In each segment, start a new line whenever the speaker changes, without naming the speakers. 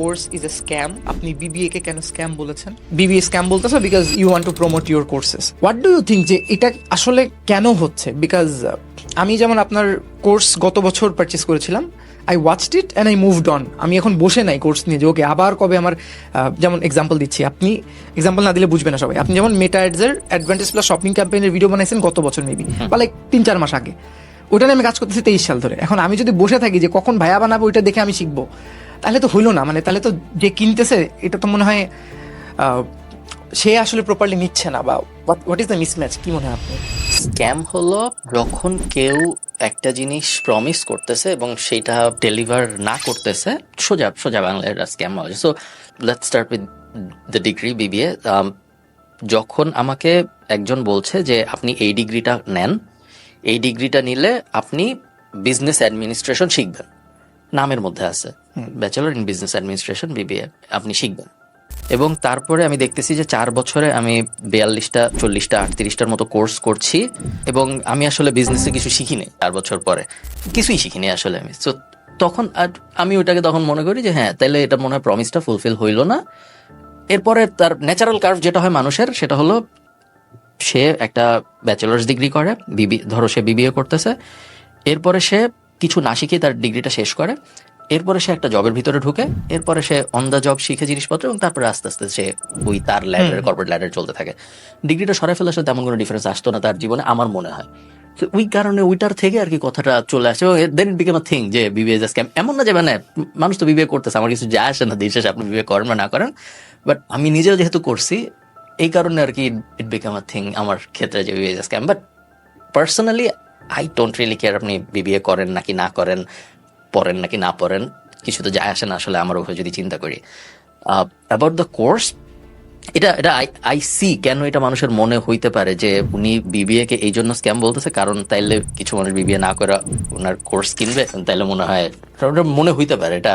Course is a scam আপনি BBA কে কেন স্ক্যাম বলেছেন? বিবিএ স্ক্যাম বলতেছো because you want to promote your courses what do you think যে এটা আসলে কেন হচ্ছে? বিকজ আমি যেমন আপনার কোর্স গত বছর পারচেস করেছিলাম I watched it and I moved on আমি এখন বসে নাই কোর্স নিয়ে যে ওকে আবার কবে আমার যেমন এক্সাম্পল দিচ্ছি আপনি এক্সাম্পল না দিলে বুঝবে না সবাই। আপনি যেমন মেটা অ্যাডসের অ্যাডভান্টেজ প্লাস শপিং ক্যাম্পেইনের ভিডিও বানাইছেন গত বছর মেবি বা লাইক তিন চার মাস আগে। ওটা নিয়ে আমি কাজ করতেছি তেইশ সাল ধরে। এখন আমি যদি বসে থাকি যে কখন ভাইয়া বানাবো ওইটা দেখে আমি শিখব। তাহলে তো হইল না মানে তাহলে তো যে কিনতেছে, এটা তো মনে হয় সে আসলে প্রপারলি নিচ্ছে না, বা হোয়াট ইজ দ্য মিসম্যাচ কি মনে হয় আপনি
স্ক্যাম হলো যখন কেউ একটা জিনিস প্রমিস করতেছে এবং সেটা ডেলিভার না করতেছে, সোজা সোজা বাংলায় স্ক্যাম হয় so let start with the degree BBA যখন আমাকে একজন বলছে যে, আপনি এই ডিগ্রিটা নেন, এই ডিগ্রিটা নিলে আপনি বিজনেস অ্যাডমিনিস্ট্রেশন শিখবেন। নামের মধ্যে আছে। Bachelor in business administration, BBA, আপনি শিখবেন। এবং তারপরে আমি দেখতেছি যে চার বছরে আমি বিয়াল্লিশটা, চল্লিশটা, আটত্রিশটার মতো কোর্স করছি এবং আমি আসলে বিজনেসে কিছু শিখিনি চার বছর পরে। কিছুই শিখিনি আসলে আমি। তো তখন আর- আমি ওটাকে তখন মনে করি যে হ্যাঁ তাহলে এটা মনে হয় প্রমিসটা ফুলফিল হইল না। এরপরে তার ন্যাচারাল কার্ভ যেটা হয় মানুষের, সেটা হলো সে একটা ব্যাচেলার্স ডিগ্রি করে, বিবি, ধরো সে বিবিএ করতেছে। এরপরে সে কিছু না শিখে তার ডিগ্রিটা শেষ করে। এরপরে সে একটা জবের ভিতরে ঢুকে এরপরে সে অন দ্য জব শিখে জিনিসপত্র এবং তারপরে আস্তে আস্তে সে ওই তার ল্যাডার কর্পোরেট ল্যাডার চলতে থাকে। ডিগ্রিটা সরাই ফেলার সাথে তেমন কোনো ডিফারেন্স আসতো না তার জীবনে আমার মনে হয়। তো ওই কারণে ওইটার থেকে আর কি কথাটা চলে আসে এবং then it became a thing যে বিবিএ স্ক্যাম এমন না যে মানে মানুষ তো বিবিএ করতেছে আমার কিছু যায় আসে না দিন শেষে আপনি বিবিএ করেন বা না করেন। বাট আমি নিজেও যেহেতু করছি এই কারণে আর কি ইট বিকাম আ থিং আমার ক্ষেত্রে যে BBA scam but personally I don't really care আপনি বিবিএ করেন নাকি না করেন। পড়েন নাকি না পড়েন, কিছু তো যায় আসে না আসলে আমার উপরে যদি চিন্তা করি। অ্যাবাউট দ্য কোর্স এটা এটা আই সি কেন এটা মানুষের মনে হইতে পারে যে উনি বিবিএ কে এই জন্য স্ক্যাম বলতেছে, কারণ তাইলে কিছু মানুষ বিবিএ না করে ওনার কোর্স কিনবে, তাইলে মনে হয় মনে হইতে পারে, এটা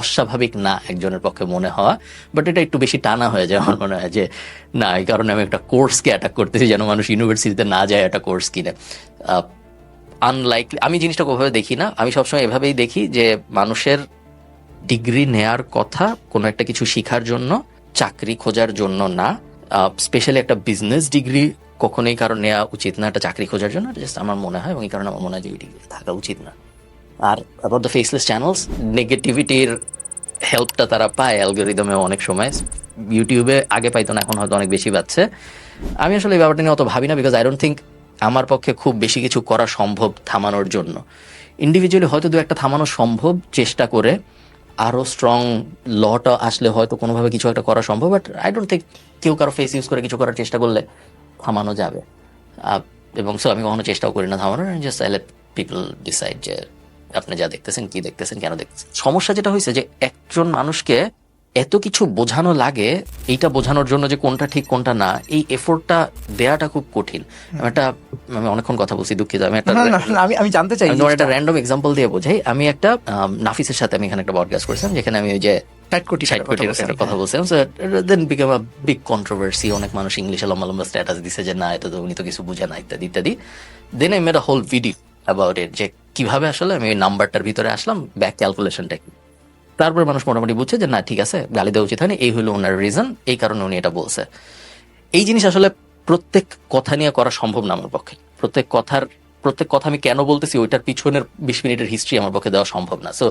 অস্বাভাবিক না একজনের পক্ষে মনে হওয়া বাট এটা একটু বেশি টানা হয়ে যায় আমার মনে হয় যে, না, এই কারণে আমি একটা কোর্সকে অ্যাটাক করতেছি যেন মানুষ ইউনিভার্সিটিতে না যায় একটা কোর্স কিনে। আনলাইকলি আমি জিনিসটা কোভাবে দেখি না। আমি সবসময় এভাবেই দেখি যে মানুষের ডিগ্রি নেয়ার কথা কোনো একটা কিছু শিখার জন্য, চাকরি খোঁজার জন্য না। স্পেশালি একটা বিজনেস ডিগ্রি কখনোই কারও নেওয়া উচিত না, একটা চাকরি খোঁজার জন্য। জাস্ট আমার মনে হয় এবং এই কারণে আমার মনে হয় যে এই ডিগ্রি থাকা উচিত না। আর অ্যাবাউট দ্য ফেসলেস চ্যানেলস নেগেটিভিটির হেল্পটা তারা পায় অ্যালগোরিদমে অনেক সময়। ইউটিউবে আগে পাইতো না, এখন হয়তো অনেক বেশি পাচ্ছে। আমি আসলে এই ব্যাপারটা নিয়ে অত ভাবি না বিকজ আই ডোন্ট থিঙ্ক আমার পক্ষে খুব বেশি কিছু করা সম্ভব থামানোর জন্য। ইন্ডিভিজুয়ালি হয়তো দু একটা থামানো সম্ভব, চেষ্টা করে আরও স্ট্রং লটা আসলে হয়তো কোনোভাবে কিছু একটা করা সম্ভব বাট আই ডোন্ট থিঙ্ক কেউ কারও ফেস ইউজ করে কিছু করার চেষ্টা করলে থামানো যাবে। এবং সো আমি কখনো চেষ্টাও করি না থামানোর just I let people decide যে আপনি যা দেখতেছেন, কি দেখতেছেন, কেন দেখতেছেন। সমস্যা যেটা হয়েছে যে একজন মানুষকে এত কিছু বোঝানো লাগে এইটা বোঝানোর জন্য যে কোনটা ঠিক কোনটা না এই এফোর্টটা দেয়াটা খুব কঠিন। আমি একটা আমি অনেকক্ষণ কথা বলছি দুঃখিত আমি একটা
আমি আমি জানতে চাই
আমি একটা র্যান্ডম এক্সাম্পল দিয়ে বোঝাই। আমি একটা নাফিসের সাথে আমি এখানে একটা পডকাস্ট করেছিলাম যেখানে আমি ওই যে
কোটি বলছেন।
কথা বলছিলাম। Then became a big controversy অনেক মানুষ ইংলিশে লম্বা লম্বা স্ট্যাটাস দিছে যে না এটা তো উনি তো কিছু বুঝে না ইত্যাদি ইত্যাদি। Then I made a whole video about it যে কীভাবে আসলে আমি ওই নাম্বারটার ভিতরে আসলাম ব্যাক ক্যালকুলেশনটা কি। তারপরে মানুষ মোটামুটি বুঝছে যে না ঠিক আছে গালি দেওয়া উচিত হয়নি। এই হলো ওনার রিজন এই কারণে উনি এটা বলছে। এই জিনিস আসলে প্রত্যেক কথা নিয়ে করা সম্ভব না আমার পক্ষে। প্রত্যেক কথার প্রত্যেক কথা আমি কেন বলতেছি ওইটার পিছনের বিশ মিনিটের হিস্ট্রি আমার পক্ষে দেওয়া সম্ভব না। সো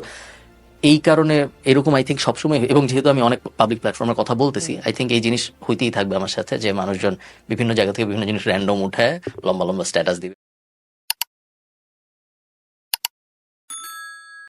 এই কারণে এরকম আই থিঙ্ক সবসময় এবং যেহেতু আমি অনেক পাবলিক প্ল্যাটফর্মের কথা বলতেছি আই থিঙ্ক এই জিনিস হইতেই থাকবে আমার সাথে যে মানুষজন বিভিন্ন জায়গা থেকে বিভিন্ন জিনিস র্যান্ডম উঠায় লম্বা লম্বা স্ট্যাটাস দিবে।